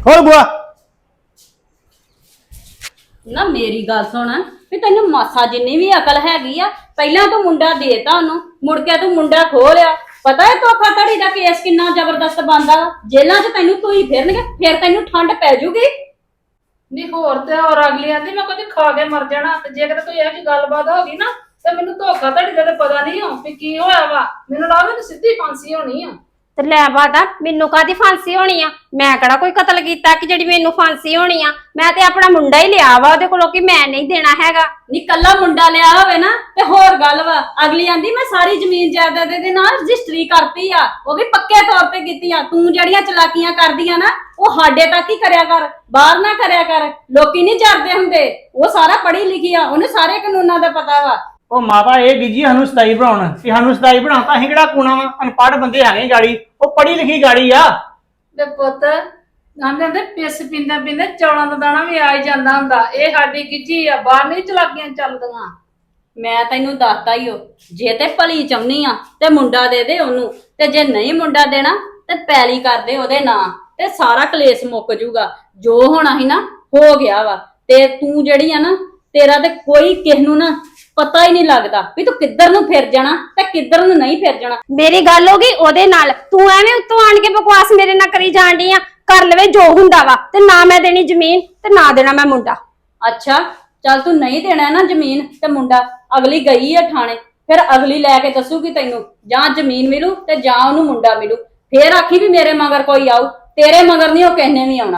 ਖੋਲ ਬੂਆ। ਨਾ ਮੇਰੀ ਗੱਲ ਸੁਣ। ਵੀ ਤੈਨੂੰ ਮਾਸਾ ਜਿੰਨੀ ਵੀ ਅਕਲ ਹੈਗੀ ਆ, ਪਹਿਲਾਂ ਤੂੰ ਮੁੰਡਾ ਦੇਤਾ ਉਹਨੂੰ, ਮੁੜ ਕੇ ਤੂੰ ਮੁੰਡਾ ਖੋਹ ਲਿਆ ਪਤਾ ਹੈ ਧੋਖਾ ਧੜੀ ਦਾ ਕੇਸ ਕਿੰਨਾ ਜ਼ਬਰਦਸਤ ਬੰਦਾ ਜੇਲਾਂ 'ਚ ਤੈਨੂੰ ਕੋਈ ਫਿਰਨਗੇ, ਫਿਰ ਤੈਨੂੰ ਠੰਡ ਪੈ ਜੂਗੀ। ਨਹੀਂ, ਹੋਰ ਤੇ ਹੋਰ ਅਗਲੀ ਆਂਦੀ, ਮੈਂ ਕਦੇ ਖਾ ਕੇ ਮਰ ਜਾਣਾ, ਤੇ ਜੇ ਕਿਤੇ ਕੋਈ ਇਹੋ ਜਿਹੀ ਗੱਲਬਾਤ ਹੋ ਗਈ ਨਾ, ਤੇ ਮੈਨੂੰ ਧੋਖਾ ਧੜੀ ਦਾ ਤੇ ਪਤਾ ਨਹੀਂ ਹੋ ਵੀ ਕੀ ਹੋਇਆ ਵਾ। ਮੈਨੂੰ ਲੱਗਦਾ ਮੈਨੂੰ ਸਿੱਧੀ ਫਾਂਸੀ ਹੋਣੀ ਆ। ਤੇ ਲੈ ਬਾਦਾ, ਮੈਨੂੰ ਕਾਦੀ ਫਾਂਸੀ ਹੋਣੀ ਆ? ਮੈਂ ਕਿਹੜਾ ਕੋਈ ਕਤਲ ਕੀਤਾ ਕਿ ਜਿਹੜੀ ਮੈਨੂੰ ਫਾਂਸੀ ਹੋਣੀ ਆ? ਮੈਂ ਤੇ ਆਪਣਾ ਮੁੰਡਾ ਹੀ ਲਿਆ ਵਾ ਉਹਦੇ ਕੋਲੋਂ ਕਿ ਮੈਂ ਨਹੀਂ ਦੇਣਾ ਹੈਗਾ। ਨੀ ਕੱਲਾ ਮੁੰਡਾ ਲਿਆ ਹੋਵੇ ਨਾ, ਤੇ ਹੋਰ ਗੱਲ ਵਾ। ਅਗਲੀ ਆਂਦੀ, ਮੈਂ ਸਾਰੀ ਜ਼ਮੀਨ ਜਾਇਦਾਦ ਦੇ ਨਾਲ ਰਜਿਸਟਰੀ ਕਰਤੀ ਆ। ਉਹ ਵੀ ਪੱਕੇ ਤੌਰ ਤੇ ਕੀਤੀ ਆ। ਤੂੰ ਜਿਹੜੀਆਂ ਚਲਾਕੀਆਂ ਕਰਦੀਆਂ ਨਾ, ਉਹ ਸਾਡੇ ਤੱਕ ਹੀ ਕਰਿਆ ਕਰ। ਬਾਹਰ ਨਾ ਕਰਿਆ ਕਰ। ਲੋਕੀ ਨਹੀਂ ਜਰਦੇ ਹੁੰਦੇ। ਉਹ ਸਾਰਾ ਪੜ੍ਹੀ ਲਿਖੀ ਆ। ਉਹਨੂੰ ਸਾਰੇ ਕਾਨੂੰਨਾਂ ਦਾ ਪਤਾ ਵਾ। ਉਹ ਮਾਤਾ ਇਹ ਬੀਜੀ ਸਾਨੂੰ ਸਦਾਈ ਬਣਾਉਣ ਕਿ ਸਾਨੂੰ ਸਦਾਈ ਬਣਾਉਂਦਾ ਅਸੀਂ ਕਿਹੜਾ ਕੂਣਾ ਵਾ? ਅਨਪੜ੍ਹ ਬੰਦੇ ਹੈਗੇ ਗਾੜੀ ਉਹ ਪੜ੍ਹੀ ਲਿਖੀ ਗਾੜੀ ਆ। ਤੇ ਪੁੱਤ ਆਂਦੇ ਹੁੰਦੇ ਪਿਸ ਪਿੰਦਾ ਪਿੰਦਾ ਚੌਲਾਂ ਦਾ ਦਾਣਾ ਵੀ ਆ ਹੀ ਜਾਂਦਾ ਹੁੰਦਾ। ਇਹ ਸਾਡੀ ਗਿੱਜੀ ਆ ਬਾਹਰ ਨਹੀਂ ਚਲਾਕੀਆਂ ਚੱਲਦੀਆਂ। ਮੈਂ ਤੈਨੂੰ ਦੱਸਤਾ ਹੀ ਹੋ ਜੇ ਤੇ ਭਲੀ ਚਾਹੁੰਨੀ ਆ, ਤੇ ਮੁੰਡਾ ਦੇ ਦੇ ਉਹਨੂੰ। ਤੇ ਜੇ ਨਹੀਂ ਮੁੰਡਾ ਦੇਣਾ, ਤੇ ਪੈਲੀ ਕਰ ਦੇ ਉਹਦੇ ਨਾਂ। ਤੇ ਸਾਰਾ ਕਲੇਸ਼ ਮੁੱਕ ਜੂਗਾ। ਜੋ ਹੋਣਾ ਸੀ ਨਾ, ਹੋ ਗਿਆ ਵਾ। ਤੇ ਤੂੰ ਜਿਹੜੀ ਆ ਨਾ, ਤੇਰਾ ਤੇ ਕੋਈ ਕਿਸ ਨੂੰ ਨਾ ਪਤਾ ਹੀ ਨਹੀਂ ਲੱਗਦਾ ਵੀ ਤੂੰ ਕਿੱਧਰ ਨੂੰ ਫਿਰ ਜਾਣਾ ਤੇ ਕਿੱਧਰ ਨੂੰ ਨਹੀਂ ਫਿਰ ਜਾਣਾ। ਮੇਰੀ ਗੱਲ ਹੋ ਗਈ ਉਹਦੇ ਨਾਲ। ਤੂੰ ਐਵੇਂ ਉੱਤੋਂ ਆਣ ਕੇ ਬਕਵਾਸ ਮੇਰੇ ਨਾਲ ਕਰੀ ਜਾਣ ਡਈ ਆ। ਕਰ ਲਵੇ ਜੋ ਹੁੰਦਾ ਵਾ ਤੇ ਨਾ ਮੈਂ ਦੇਣੀ ਜ਼ਮੀਨ ਤੇ ਨਾ ਦੇਣਾ ਮੈਂ ਮੁੰਡਾ। ਅੱਛਾ ਚੱਲ ਤੂੰ ਨਹੀਂ ਦੇਣਾ ਨਾ ਜ਼ਮੀਨ ਤੇ ਮੁੰਡਾ। ਅਗਲੀ ਗਈ ਆ ਥਾਣੇ ਫਿਰ ਅਗਲੀ ਲੈ ਕੇ ਦੱਸੂਗੀ ਤੈਨੂੰ। ਜਾਂ ਜ਼ਮੀਨ ਮਿਲੂ ਤੇ ਜਾਂ ਉਹਨੂੰ ਮੁੰਡਾ ਮਿਲੂ। ਫੇਰ ਆਖੀ ਵੀ ਮੇਰੇ ਮਗਰ ਕੋਈ ਆਊ। ਤੇਰੇ ਮਗਰ ਨਹੀਂ ਉਹ ਕਿਸੇ ਨੇ ਵੀ ਆਉਣਾ।